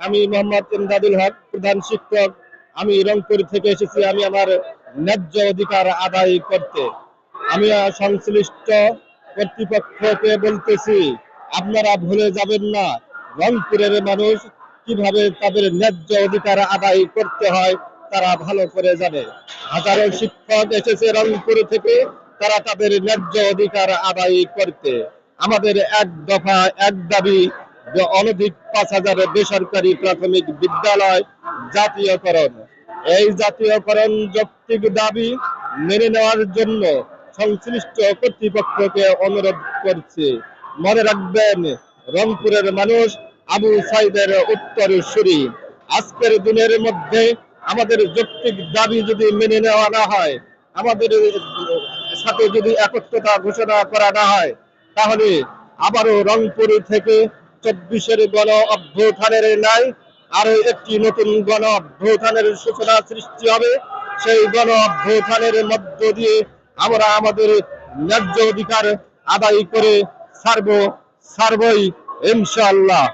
আমি মোহাম্মদ হক, প্রধান শিক্ষক। আমি রংপুর থেকে এসেছি, আমি আমার ন্যায্য অধিকার আদায় করতে। আমি সংশ্লিষ্ট কর্তৃপক্ষকে বলতেছি, আপনারা ভুলে যাবেন না, রংপুরের মানুষ কীভাবে তাদের ন্যায্য অধিকার আদায় করতে হয়, তারা ভালো করে জানে। হাজারো শিক্ষক এসেছে রংপুর থেকে, তারা তাদের ন্যায্য অধিকার আদায় করতে। আমাদের এক দফা, এক দাবি যে অনধিক পাঁচ হাজার বেসরকারি প্রাথমিক বিদ্যালয় জাতীয়করণ। এই জাতীয়করণ যৌক্তিক দাবি মেনে নেওয়ার জন্য সংশ্লিষ্ট কর্তৃপক্ষকে অনুরোধ করছি। মনে রাখবেন, রংপুরের মানুষ আবু সাইদের উত্তরসূরি। আজকের দিনের মধ্যে আমাদের যৌক্তিক দাবি যদি মেনে নেওয়া না হয়, আমাদের সাথে যদি একত্রতা ঘোষণা করা না হয়, তাহলে আবারও রংপুর থেকে চব্বিশের গণ অভ্যুত্থানের নাই আরও একটি নতুন গণ অভ্যুত্থানের সূচনা সৃষ্টি হবে। সেই গণ অভ্যুত্থানের মধ্য দিয়ে আমরা আমাদের ন্যায্য অধিকার আদায় করে সার্ব, সার্বই ইনশাআল্লাহ।